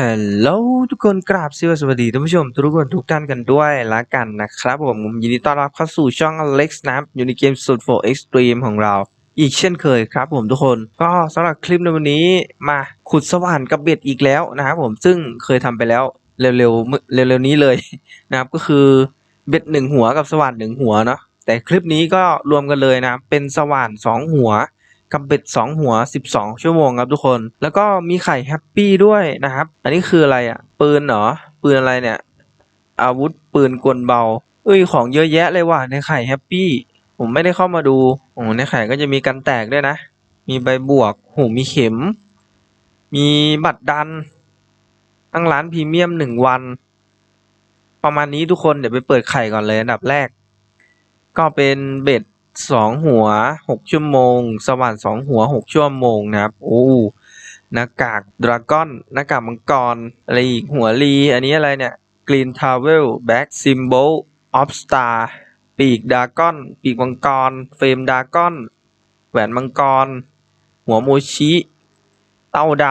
ฮัลโหลทุกคนกราบสวัสดีท่านผู้ชม ทุกคนทุกท่านกันด้วยละกันนะครับผมผมยินดีต้อนรับเข้าสู่ช่อง Alex นะครับอยู่ในเกมสุด4 Extreme ของเรา อีกเช่นเคยครับผมทุกคนก็สำหรับคลิปในวันนี้มาขุดสว่านกับเบ็ดอีกแล้วนะครับผมซึ่งเคยทำไปแล้วเร็วๆเร็วๆนี้เลยนะครับก็คือเบ็ดหนึ่งหัวกับสว่านหนึ่งหัวเนาะแต่คลิปนี้ก็รวมกันเลยนะเป็นสว่านสองหัว กับเบ็ดสองหัวสิบสองชั่วโมงครับทุกคน แล้วก็มีไข่แฮปปี้ด้วยนะครับ อันนี้คืออะไรอะ ปืนเหรอ ปืนอะไรเนี่ย อาวุธปืนกลเบา เอ้ยของเยอะแยะเลยว่ะในไข่แฮปปี้ ผมไม่ได้เข้ามาดู โอ้ในไข่ก็จะมีกันแตกด้วยนะ มีใบบวกโหมีเข็ม มีบัตรดัน ตั้งร้านพรีเมียมหนึ่งวัน ประมาณนี้ทุกคนเดี๋ยวไปเปิดไข่ก่อนเลยอันดับแรก ก็เป็นเบ็ด สองหัวหกชั่วโมง สว่านสองหัวหกชั่วโมงนะครับโอ้หน้ากากดราก้อนหน้ากากมังกรอะไรอีกหัวลีอันนี้อะไรเนี่ยกรีนทาวเวลแบ็กซิมโบลออฟสตาร์ปีกดราก้อน ปีกมังกร เฟรมดราก้อน แหวนมังกร หัวโมชิ เต้าด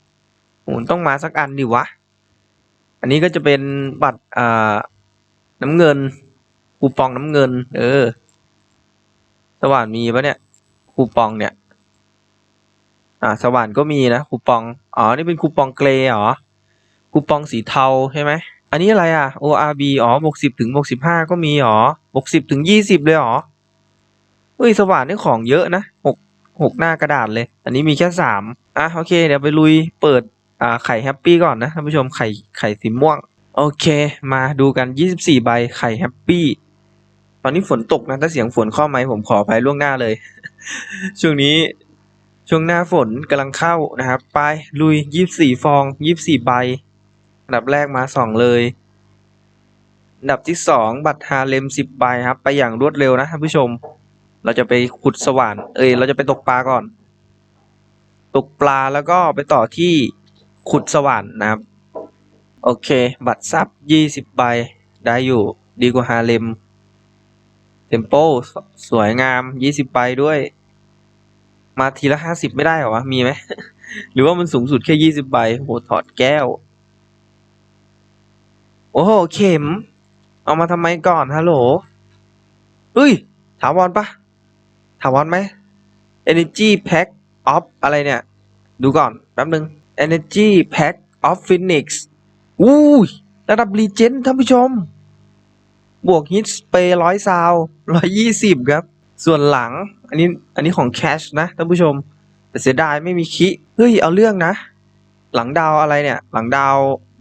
ำโหต้องมาสักอันดิวะ อันนี้ก็จะเป็นบัตรอ่าน้ำเงิน คูปองน้ำเงิน เออ สว่านมีปะเนี่ยคูปองเนี่ย อ่า สว่านก็มีนะคูปอง อ๋อ นี่เป็นคูปองเกรย์เหรอคูปองสีเทาใช่ไหม อันนี้อะไรอะ ORB อ๋อบวกสิบถึงบวกสิบห้าก็มีหรอบวกสิบถึงยี่สิบเลยหรอเฮ้ย สว่านนี่ของเยอะนะหกหกหน้ากระดาษเลย อันนี้มีแค่สามอะ โอเค เดี๋ยวไปลุยเปิด อ่า ไข่แฮปปี้ก่อนนะท่านผู้ชม ไข่ ไข่สีม่วง โอเค มาดูกันยี่สิบสี่ใบ ไข่แฮปปี้ ตอนนี้ฝนตกนะ ถ้าเสียงฝนเข้าไหมผมขออภัยล่วงหน้าเลย ช่วงนี้ช่วงหน้าฝนกำลังเข้านะครับ ไปลุยยี่สี่ฟองยี่สี่ใบ อันดับแรกมาสองเลย อันดับที่สองบัตรฮาเลมสิบใบครับ ไปอย่างรวดเร็วนะท่านผู้ชม เราจะไปขุดสว่านเอ้ยเราจะไปตกปลาก่อน ตกปลาแล้วก็ไปต่อที่ขุดสว่านนะครับ โอเค บัตรซับยี่สิบใบได้อยู่ดีกว่าฮาเลม เทมโปสวยงามยี่สิบใบด้วย มาทีละห้าสิบไม่ได้เหรอวะ มีไหม หรือว่ามันสูงสุดแค่ยี่สิบใบโหถอดแก้ว โอ้โห เข็ม เอามาทำไมก่อนฮัลโหลเฮ้ย ถาวรปะถาวรไหม Energy Pack of อะไรเนี่ย ดูก่อน แป๊บนึง Energy Pack of Phoenix อู้ยระดับรีเจนท่านผู้ชม บวกฮิตสเปย์ร้อยซาวร้อยยี่สิบครับ ส่วนหลัง อันนี้อันนี้ของแคชนะท่านผู้ชม แต่เสียดายไม่มีคิเฮ้ย เอาเรื่องนะ หลังดาวอะไรเนี่ย หลังดาว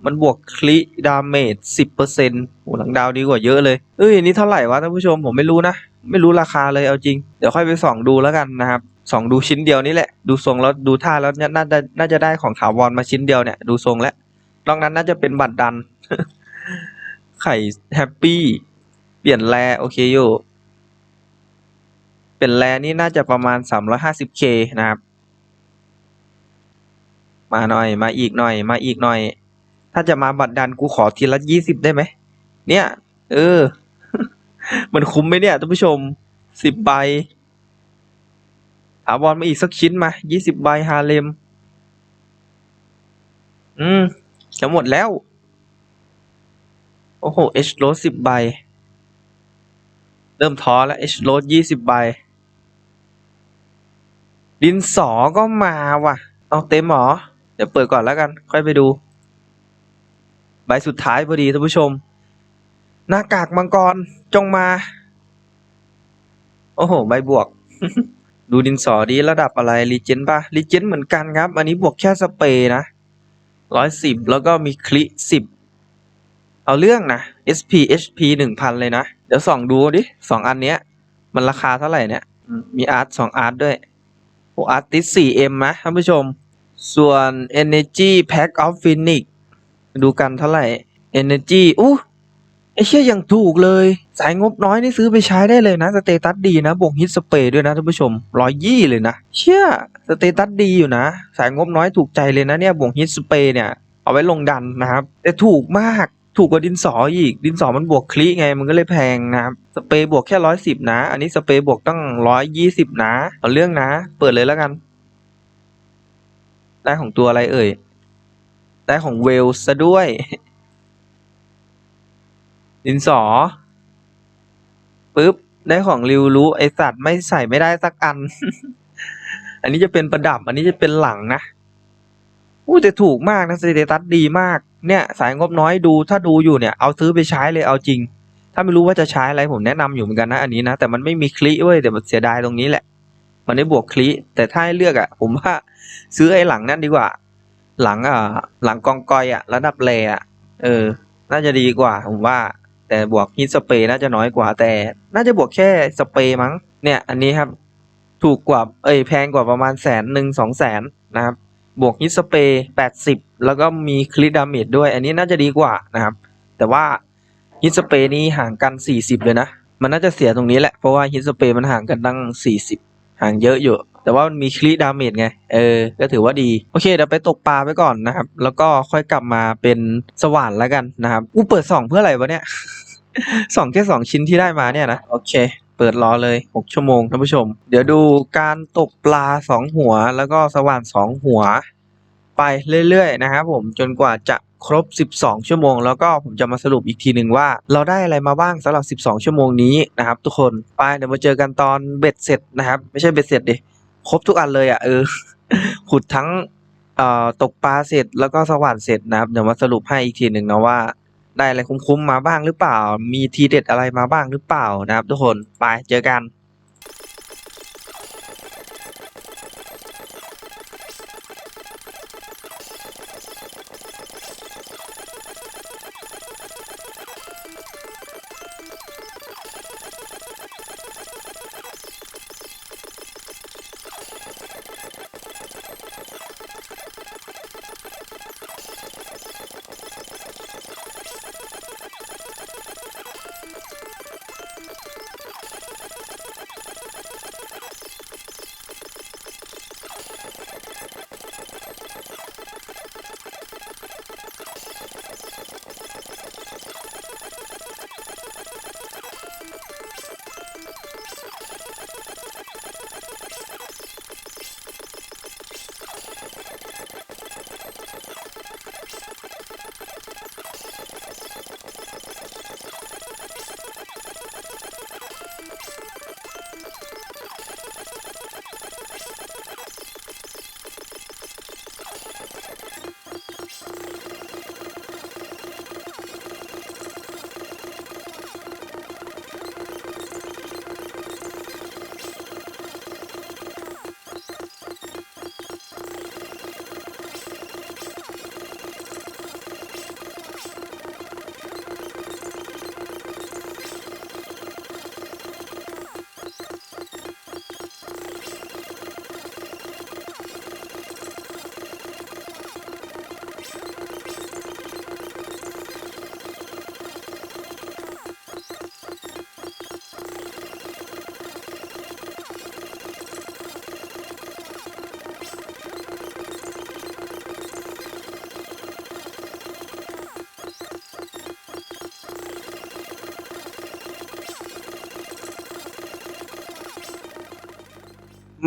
มันบวกคลิดาเมจสิบเปอร์เซ็นต์โอ้หลังดาวดีกว่าเยอะเลยเอ้ยอันนี้เท่าไหร่วะท่านผู้ชมผมไม่รู้นะ ไม่รู้ราคาเลยเอาจริง เดี๋ยวค่อยไปส่องดูแล้วกันนะครับส่องดูชิ้นเดียวนี่แหละ ดูทรงแล้วดูท่าแล้วเนี่ยน่าจะน่าจะได้ของถาวรมาชิ้นเดียวเนี่ย ดูทรงแล้วนอกนั้นน่าจะเป็นบัตรดัน ไข่แฮปปี้ เปลี่ยนแรโอเคอยู่ เปลี่ยนแรนี่น่าจะประมาณสามร้อยห้าสิบเคนะครับ มาหน่อยมาอีกหน่อยมาอีกหน่อย ถ้าจะมาบัตรดันกูขอทีละยี่สิบได้ไหม เนี่ย เออ มันคุ้มไหมเนี่ยท่านผู้ชมสิบใบถาวรมาอีกสักชิ้นมายี่สิบใบฮาเลม อืมจะหมดแล้ว โอ้โหเอชโรสิบใบ เริ่มท้อแล้วเอชโรสยี่สิบใบ ดินสอก็มาว่ะ เอาเต็มหรอ เดี๋ยวเปิดก่อนแล้วกัน ค่อยไปดู ใบสุดท้ายพอดีท่านผู้ชม หน้ากากมังกรจงมา โอ้โห ใบบวก ดูดินสอดีระดับอะไรรีเจนป่ะรีเจนเหมือนกันครับ อันนี้บวกแค่สเปรย์นะร้อยสิบแล้วก็มีคลิสิบเอาเรื่องนะ SP HP หนึ่งพันเลยนะ ดี๋ยวส่องดูดิสองอันเนี้ย มันราคาเท่าไหร่เนี่ย มีอาร์ตสองอาร์ตด้วยโออาร์ติส 4M นะท่านผู้ชม ส่วน Energy Pack of Phoenix ดูกันเท่าไหร่ Energy อู้ไอเชี่ยยังถูกเลย สายงบน้อยนี่ซื้อไปใช้ได้เลยนะ สเตตัสดีนะบวกฮิตสเปรย์ด้วยนะท่านผู้ชมร้อยยี่เลยนะ เชี่ยสเตตัสดีอยู่นะ สายงบน้อยถูกใจเลยนะเนี่ยบวกฮิตสเปรย์เนี่ย เอาไว้ลงดันนะครับ แต่ถูกมาก ถูกกว่าดินสออีก ดินสอมันบวกคลิไง มันก็เลยแพงนะครับ สเปรย์บวกแค่ร้อยสิบนะ อันนี้สเปรย์บวกตั้งร้อยยี่สิบนะ เอาเรื่องนะ เปิดเลยแล้วกัน ได้ของตัวอะไรเอ่ย ได้ของเวลซะด้วย ดินสอ ปึ๊บ ได้ของริวรู้ไอสัตว์ไม่ใส่ไม่ได้สักอัน อันนี้จะเป็นประดับ อันนี้จะเป็นหลังนะอู้แต่ถูกมากนะสเตตัสดีมาก เนี่ยสายงบน้อยดูถ้าดูอยู่เนี่ยเอาซื้อไปใช้เลยเอาจริง ถ้าไม่รู้ว่าจะใช้อะไรผมแนะนำอยู่เหมือนกันนะอันนี้นะแต่มันไม่มีคลิเว้ยแต่มันเสียดายตรงนี้แหละ มันได้บวกคลิแต่ถ้าให้เลือกอะ่ะ ผมว่าซื้อไอ้หลังนั่นดีกว่า หลังอ่าหลังกองกอยอะ่ะระดับแรอะเออ น่าจะดีกว่า ผมว่า แต่บวกฮิตสเปรย์น่าจะน้อยกว่าแต่ น่าจะบวกแค่สเปรย์มั้งเนี่ย อันนี้ครับ ถูกกว่าเอ้ยแพงกว่าประมาณแสนหนึ่งสองแสนนะครับบวกฮิตสเปรย์แปดสิบ แล้วก็มีคลิดาเมจด้วย อันนี้น่าจะดีกว่านะครับ แต่ว่าฮิตสเปรย์นี้ห่างกันสี่สิบเลยนะ มันน่าจะเสียตรงนี้แหละ เพราะว่าฮิตสเปรย์มันห่างกันตั้งสี่สิบห่างเยอะอยู่ แต่ว่ามันมีคลิดาเมจไง เออ ก็ถือว่าดี โอเค เดี๋ยวไปตกปลาไปก่อนนะครับ แล้วก็ค่อยกลับมาเป็นสว่านแล้วกันนะครับอู้เปิดสองเพื่ออะไรวะเนี่ยสองแค่สองชิ้นที่ได้มาเนี่ยนะ โอเค เปิดรอเลยหกชั่วโมงท่านผู้ชม เดี๋ยวดูการตกปลาสองหัว แล้วก็สว่านสองหัว ไปเรื่อยๆนะครับผมจนกว่าจะครบ 12 ชั่วโมง แล้วก็ผมจะมาสรุปอีกทีหนึ่งว่า เราได้อะไรมาบ้างสำหรับ 12 ชั่วโมงนี้นะครับ ทุกคนไปเดี๋ยวมาเจอกันตอนเบ็ดเสร็จนะครับ ไม่ใช่เบ็ดเสร็จดิครบทุกอันเลยอะเออขุดทั้งตกปลาเสร็จแล้วก็สว่านเสร็จนะครับ เดี๋ยวมาสรุปให้อีกทีหนึ่งนะว่า ได้อะไรคุ้มๆมาบ้างหรือเปล่า มีทีเด็ดอะไรมาบ้างหรือเปล่านะครับ ทุกคนไปเจอกัน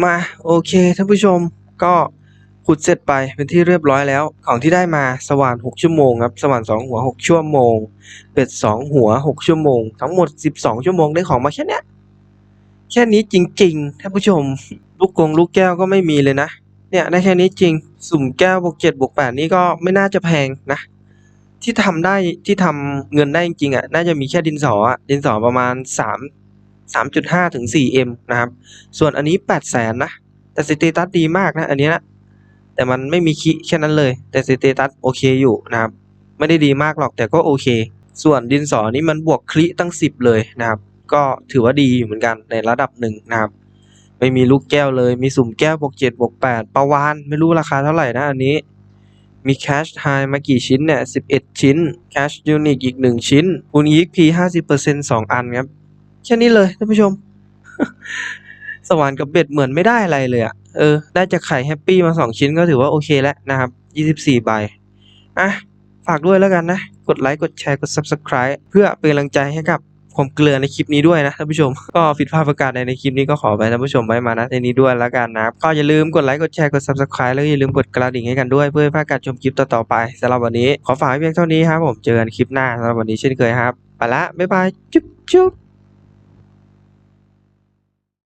มาโอเคท่านผู้ชมก็ขุดเสร็จไปเป็นที่เรียบร้อยแล้ว ของที่ได้มาสว่าน 6 ชั่วโมงครับสว่าน 2 หัว 6 ชั่วโมง เป็ด 2 หัว 6 ชั่วโมง ทั้งหมด 12 ชั่วโมงได้ของมาแค่เนี้ยแค่นี้จริงๆท่านผู้ชม ลูกกงลูกแก้วก็ไม่มีเลยนะ เนี่ยได้แค่นี้จริง สุ่มแก้วบวกเจ็ดบวกแปดนี่ก็ไม่น่าจะแพงนะ ที่ทำได้ที่ทำเงินได้จริงๆอะน่าจะมีแค่ดินสออะดินสอประมาณสามสามจุดห้าถึงสี่เอ็มนะครับ ส่วนอันนี้แปดแสนนะ แต่สเตตัสดีมากนะ อันนี้นะ แต่มันไม่มีคิแค่นั้นเลย แต่สเตตัสโอเคอยู่นะครับ ไม่ได้ดีมากหรอกแต่ก็โอเค ส่วนดินสอนี่มันบวกคลิตั้งสิบเลยนะครับ ก็ถือว่าดีอยู่เหมือนกันในระดับหนึ่งนะครับ ไม่มีลูกแก้วเลย มีสุ่มแก้วบวกเจ็ดบวกแปดประวานไม่รู้ราคาเท่าไหร่นะอันนี้ มีแคชไฮมากี่ชิ้นเนี่ยสิบเอ็ดชิ้นแคชยูนิคอีกหนึ่งชิ้นอุนอีกพีห้าสิบเปอร์เซ็นสองอันครับ แค่นี้เลยท่านผู้ชม สว่านกับเบ็ดเหมือนไม่ได้อะไรเลยอะเออ ได้จากไข่แฮปปี้มาสองชิ้นก็ถือว่าโอเคแล้วนะครับยี่สิบสี่ใบ อะ ฝากด้วยแล้วกันนะ กดไลค์ กดแชร์ กด Subscribe เพื่อเป็นกำลังใจให้กับความเกลือในคลิปนี้ด้วยนะท่านผู้ชม ก็ผิดพลาดประการใดในคลิปนี้ก็ขอไปท่านผู้ชมไว้มาณที่นี้ด้วยแล้วกันนะครับก็อย่าลืมกดไลค์ กดแชร์ กด subscribe แล้วอย่าลืมกดกระดิ่งให้กันด้วยเพื่อไม่พลาดการชมคลิปต่อๆไปสำหรับวันนี้ ขอฝากไว้เพียงเท่านี้ครับผม เจอกันคลิปหน้าสำหรับวันนี้เช่นเคยครับ ไปละ บ๊ายบาย จุ๊บจุ๊บ